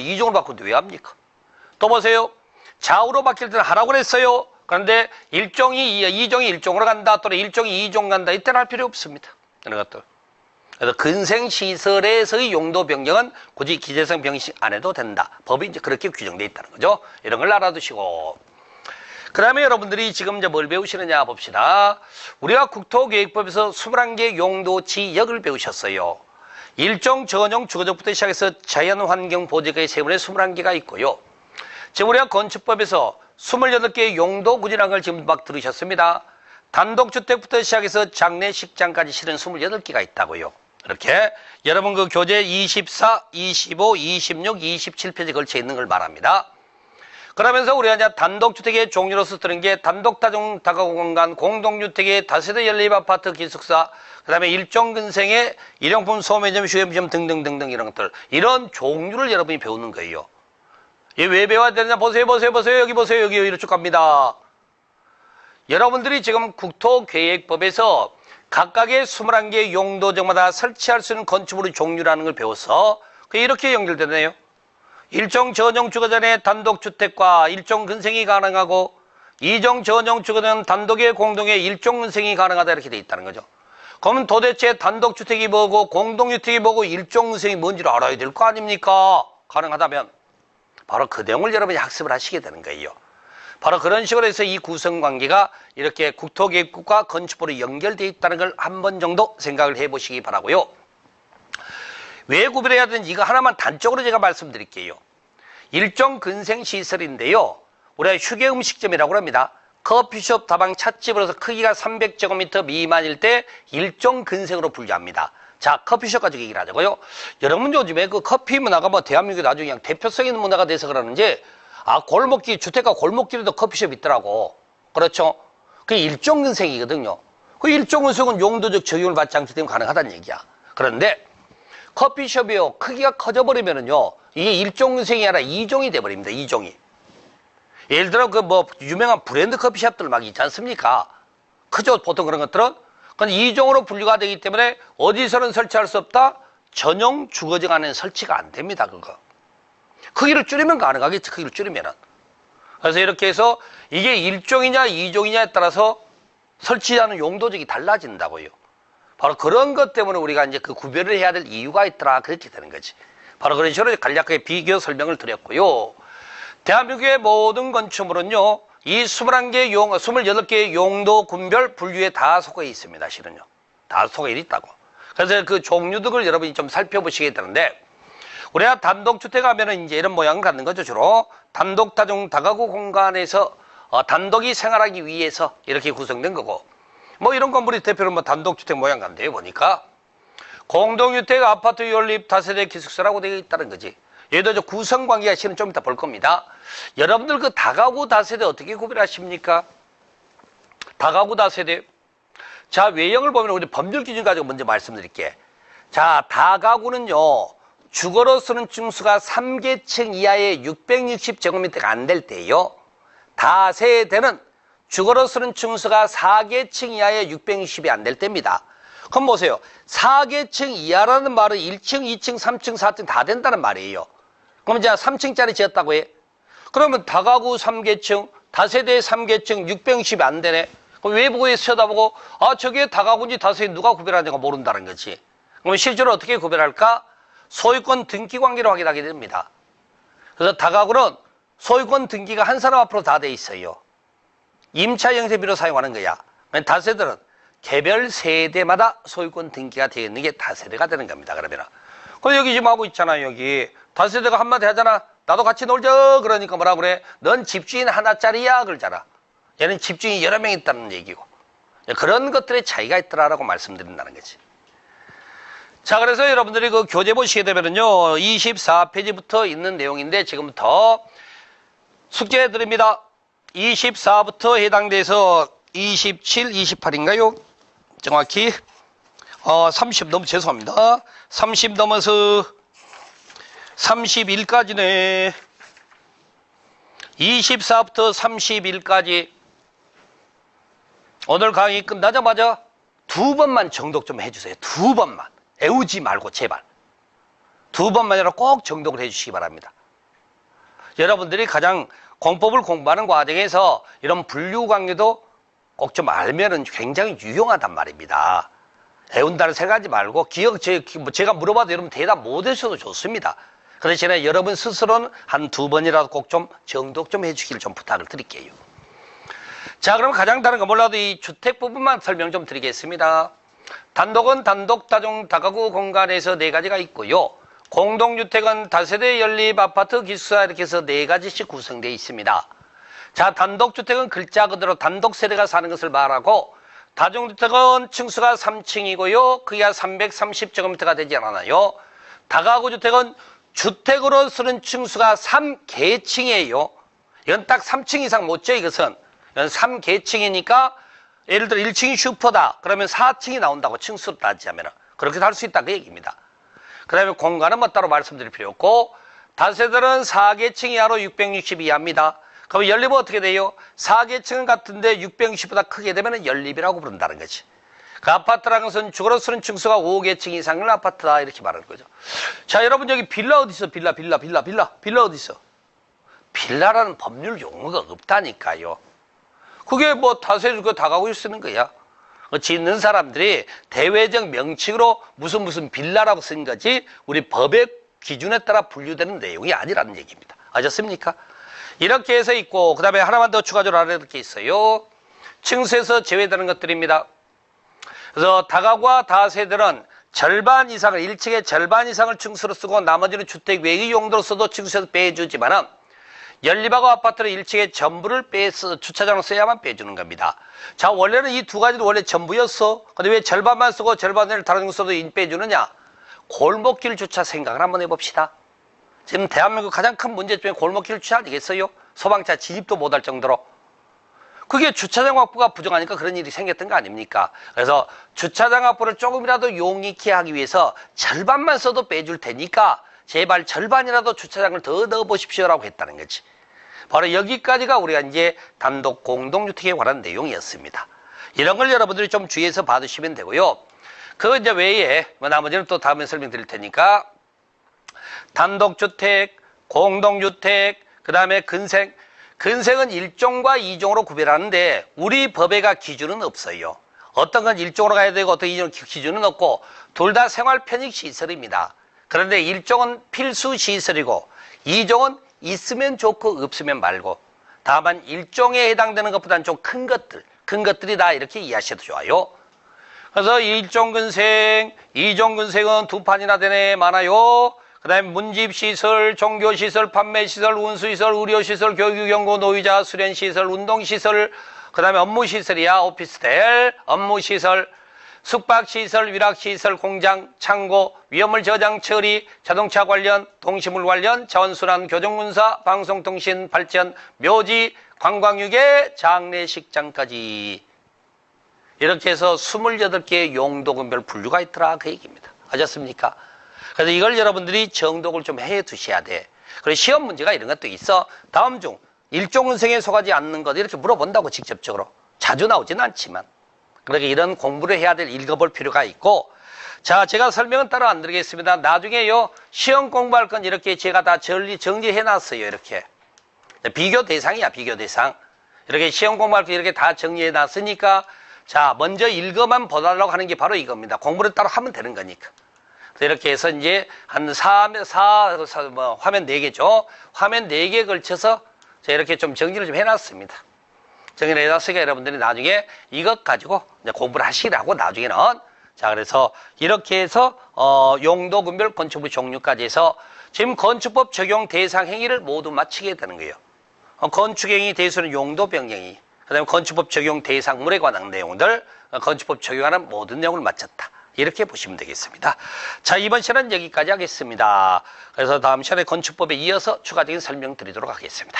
이종으로 바꾼데 왜 합니까? 또 보세요. 좌우로 바뀔 때는 하라고 그랬어요. 그런데 일종이 이- 이종이 일종으로 간다 또는 일종이 이종 간다 이때는 할 필요 없습니다. 이런 것들. 그래서 근생시설에서의 용도 변경은 굳이 기재성 병식 안 해도 된다. 법이 이제 그렇게 규정돼 있다는 거죠. 이런 걸 알아두시고. 그 다음에 여러분들이 지금 이제 뭘 배우시느냐 봅시다. 우리가 국토계획법에서 21개 용도 지역을 배우셨어요. 일종 전용 주거적부터 시작해서 자연환경 보호지역의 세분의 21개가 있고요. 지금 우리가 건축법에서 28개의 용도 걸 지금 막 들으셨습니다. 단독주택부터 시작해서 장례식장까지 실은 28개가 있다고요. 이렇게 여러분 그 교재 24, 25, 26, 27페이지 걸쳐 있는 걸 말합니다. 그러면서 우리가 이제 단독주택의 종류로서 들은 게 단독다중 다가구 공간, 공동주택의 다세대 연립 아파트 기숙사, 그 다음에 일종 근생의 일용품 소매점, 휴게점 등등등등 이런 것들. 이런 종류를 여러분이 배우는 거예요. 이게 왜 배워야 되느냐? 보세요, 보세요, 보세요. 여기 보세요. 여기 쭉 갑니다. 여러분들이 지금 국토계획법에서 각각의 21개 용도적마다 설치할 수 있는 건축물의 종류라는 걸 배워서 이렇게 연결되네요. 일종 전용 주거전의 단독주택과 일종 근생이 가능하고 이종 전용 주거전 단독의 공동의 일종 근생이 가능하다 이렇게 돼 있다는 거죠. 그러면 도대체 단독주택이 뭐고 공동주택이 뭐고 일종 근생이 뭔지를 알아야 될 거 아닙니까? 가능하다면 바로 그 내용을 여러분이 학습을 하시게 되는 거예요. 바로 그런 식으로 해서 이 구성관계가 이렇게 국토계획국과 건축부로 연결되어 있다는 걸 한 번 정도 생각을 해보시기 바라고요. 왜 구별해야 되는지 이거 하나만 단적으로 제가 말씀드릴게요. 일종 근생 시설인데요. 우리가 휴게 음식점이라고 합니다. 커피숍, 다방, 찻집으로서 크기가 300제곱미터 미만일 때 일종 근생으로 분류합니다. 자, 커피숍 가지고 얘기를 하자고요. 여러분 요즘에 그 커피 문화가 뭐 대한민국에 나중에 그냥 대표성 있는 문화가 돼서 그러는지 아, 골목길, 주택가 골목길에도 커피숍 있더라고. 그렇죠? 그게 일종 근생이거든요. 그 일종 근생은 용도적 적용을 받지 않기 때문에 가능하다는 얘기야. 그런데 커피숍이요. 크기가 커져버리면은요. 이게 일종 근생이 아니라 이종이 돼버립니다. 이종이. 예를 들어 그 뭐 유명한 브랜드 커피숍들 막 있지 않습니까? 크죠? 보통 그런 것들은. 그건 이종으로 분류가 되기 때문에 어디서는 설치할 수 없다? 전용 주거지 안에는 설치가 안 됩니다. 그거. 크기를 줄이면 가능하겠지. 크기를 줄이면은. 그래서 이렇게 해서 이게 일종이냐 이종이냐에 따라서 설치하는 용도적이 달라진다고요. 바로 그런 것 때문에 우리가 이제 그 구별을 해야 될 이유가 있더라. 그렇게 되는 거지. 바로 그런 식으로 간략하게 비교 설명을 드렸고요. 대한민국의 모든 건축물은요, 이 21개 용, 28개의 용도 군별 분류에 다 속해 있습니다, 실은요. 다 속해 있다고. 그래서 그 종류들을 여러분이 좀 살펴보시게 되는데, 우리가 단독주택 하면은 이제 이런 모양을 갖는 거죠, 주로. 단독 다중 다가구 공간에서 어, 단독이 생활하기 위해서 이렇게 구성된 거고, 뭐 이런 건물이 대표로 뭐 단독주택 모양 같네요, 보니까. 공동주택, 아파트 연립, 다세대 기숙사라고 되어 있다는 거지. 얘도 저 구성관계가 실은 좀 이따 볼 겁니다. 여러분들 그 다가구 다세대 어떻게 구별하십니까? 다가구 다세대. 자, 외형을 보면 우리 법률 기준 가지고 먼저 말씀드릴게. 자, 다가구는요, 주거로 쓰는 층수가 3계층 이하의 660제곱미터가 안 될 때요. 다세대는 주거로 쓰는 층수가 4계층 이하의 660이 안 될 때입니다. 그럼 보세요. 4계층 이하라는 말은 1층, 2층, 3층, 4층 다 된다는 말이에요. 그럼 이제 3층짜리 지었다고 해. 그러면 다가구 3계층, 다세대 3계층, 660이 안 되네. 그럼 외부에 쳐다보고 아 저게 다가구인지 다세대 누가 구별하는지가 모른다는 거지. 그럼 실제로 어떻게 구별할까? 소유권 등기 관계로 확인하게 됩니다. 그래서 다가구는 소유권 등기가 한 사람 앞으로 다 돼 있어요. 임차 영세비로 사용하는 거야. 다세대는 개별 세대마다 소유권 등기가 되어 있는 게 다세대가 되는 겁니다. 그러면. 그 여기 지금 하고 있잖아요. 여기 다세대가 한마디 하잖아. 나도 같이 놀자. 그러니까 뭐라 그래? 넌 집주인 하나짜리야. 그러잖아. 얘는 집주인이 여러 명 있다는 얘기고. 그런 것들의 차이가 있더라라고 말씀드린다는 거지. 자, 그래서 여러분들이 그 교재 보시게 되면은요, 24페이지부터 있는 내용인데 지금부터 숙제해 드립니다. 24부터 해당돼서 27, 28인가요? 정확히 어, 30 넘어 죄송합니다. 30 넘어서 31까지네. 24부터 31까지 오늘 강의 끝나자마자 두 번만 정독 좀 해주세요. 두 번만. 애우지 말고 제발. 두 번만이라 꼭 정독을 해주시기 바랍니다. 여러분들이 가장 공법을 공부하는 과정에서 이런 분류 관계도 꼭 좀 알면은 굉장히 유용하단 말입니다. 애운다는 생각하지 말고 기억 제, 뭐 제가 물어봐도 여러분 대답 못 하셔도 좋습니다. 그 대신에 여러분 스스로는 한 두 번이라도 꼭 좀 정독 좀 해주길 좀 부탁을 드릴게요. 자, 그럼 가장 다른 거 몰라도 이 주택 부분만 설명 좀 드리겠습니다. 단독은 단독 다중 다가구 공간에서 네 가지가 있고요. 공동주택은 다세대 연립 아파트 기숙사 이렇게 해서 네 가지씩 구성되어 있습니다. 자, 단독주택은 글자 그대로 단독 세대가 사는 것을 말하고 다중주택은 층수가 3층이고요. 크기가 330제곱미터가 되지 않아요. 다가구 주택은 주택으로 쓰는 층수가 3개층이에요. 이건 딱 3층 이상 못죠 이것은. 이건 3개층이니까 예를 들어 1층이 슈퍼다. 그러면 4층이 나온다고 층수로 따지자면 그렇게도 할수 있다 그 얘기입니다. 그 다음에 공간은 뭐 따로 말씀드릴 필요 없고 다세들은 4개층 이하로 660 이하입니다. 그럼 연립은 어떻게 돼요? 4개층은 같은데 660보다 크게 되면 연립이라고 부른다는 거지. 그 아파트라는 것은 주거로 쓰는 층수가 5개층 이상의 아파트다 이렇게 말하는 거죠. 자 여러분 여기 빌라 어디 있어? 빌라 빌라 빌라 빌라 빌라 어디 있어? 빌라라는 법률 용어가 없다니까요. 그게 뭐 다세주거 다 가고 쓰는 거야. 그 짓는 사람들이 대외적 명칭으로 무슨 무슨 빌라라고 쓴 거지 우리 법의 기준에 따라 분류되는 내용이 아니라는 얘기입니다. 아셨습니까? 이렇게 해서 있고 그 다음에 하나만 더 추가적으로 알아야 될 게 있어요. 층수에서 제외되는 것들입니다. 그래서 다가구와 다세들은 절반 이상을 1층의 절반 이상을 층수로 쓰고 나머지는 주택 외의 용도로 써도 층수에서 빼주지만은 연립하고 아파트는 1층에 전부를 빼서 주차장으로 써야만 빼주는 겁니다. 자 원래는 이 두 가지도 원래 전부였어. 근데 왜 절반만 쓰고 절반을 다른 거 써도 인 빼주느냐? 골목길 주차 생각을 한번 해봅시다. 지금 대한민국 가장 큰 문제점이 골목길 주차 아니겠어요? 소방차 진입도 못할 정도로. 그게 주차장 확보가 부족하니까 그런 일이 생겼던 거 아닙니까? 그래서 주차장 확보를 조금이라도 용이케 하기 위해서 절반만 써도 빼줄 테니까 제발 절반이라도 주차장을 더 넣어 보십시오라고 했다는 거지. 바로 여기까지가 우리가 이제 단독 공동주택에 관한 내용이었습니다. 이런 걸 여러분들이 좀 주의해서 받으시면 되고요. 그 이제 외에 뭐 나머지는 또 다음에 설명드릴 테니까 단독주택, 공동주택, 그 다음에 근생. 근생은 1종과 2종으로 구별하는데 우리 법에가 기준은 없어요. 어떤 건 1종으로 가야 되고 어떤 2종으로 기준은 없고 둘 다 생활 편익 시설입니다. 그런데 1종은 필수 시설이고 2종은 있으면 좋고 없으면 말고 다만 1종에 해당되는 것보다는 좀 큰 것들, 큰 것들이 다 이렇게 이해하셔도 좋아요. 그래서 1종 근생, 2종 근생은 두 판이나 되네 많아요. 그 다음에 문집시설, 종교시설, 판매시설, 운수시설, 의료시설, 교육연구, 노이자, 수련시설, 운동시설, 그 다음에 업무시설이야, 오피스텔, 업무시설, 숙박시설, 위락시설, 공장, 창고, 위험물 저장 처리, 자동차 관련, 동시물 관련, 자원순환, 교정문사, 방송통신, 발전, 묘지, 관광유계, 장례식장까지 이렇게 해서 28개의 용도군별 분류가 있더라 그 얘기입니다. 아셨습니까? 그래서 이걸 여러분들이 정독을 좀 해 두셔야 돼. 그리고 시험 문제가 이런 것도 있어. 다음 중 일종은생에 속하지 않는 것 이렇게 물어본다고 직접적으로. 자주 나오지는 않지만. 그러니까 이런 공부를 해야 될 읽어볼 필요가 있고 자 제가 설명은 따로 안 드리겠습니다. 나중에요 시험 공부할 건 이렇게 제가 다 정리, 정리해 놨어요. 이렇게. 비교 대상이야 비교 대상. 이렇게 시험 공부할 때 이렇게 다 정리해 놨으니까 자 먼저 읽어만 보달라고 하는 게 바로 이겁니다. 공부를 따로 하면 되는 거니까. 이렇게 해서 이제 한 4, 4, 4 뭐, 화면 4개죠. 화면 4개에 걸쳐서 이렇게 좀 정리를 좀 해놨습니다. 정리를 해놨으니까 여러분들이 나중에 이것 가지고 공부를 하시라고 나중에는. 자, 그래서 이렇게 해서, 어, 용도 분별 건축부 종류까지 해서 지금 건축법 적용 대상 행위를 모두 마치게 되는 거예요. 어, 건축행위 대수는 용도 변경이, 그 다음에 건축법 적용 대상물에 관한 내용들, 어, 건축법 적용하는 모든 내용을 마쳤다. 이렇게 보시면 되겠습니다. 자, 이번 시간은 여기까지 하겠습니다. 그래서 다음 시간에 건축법에 이어서 추가적인 설명 드리도록 하겠습니다.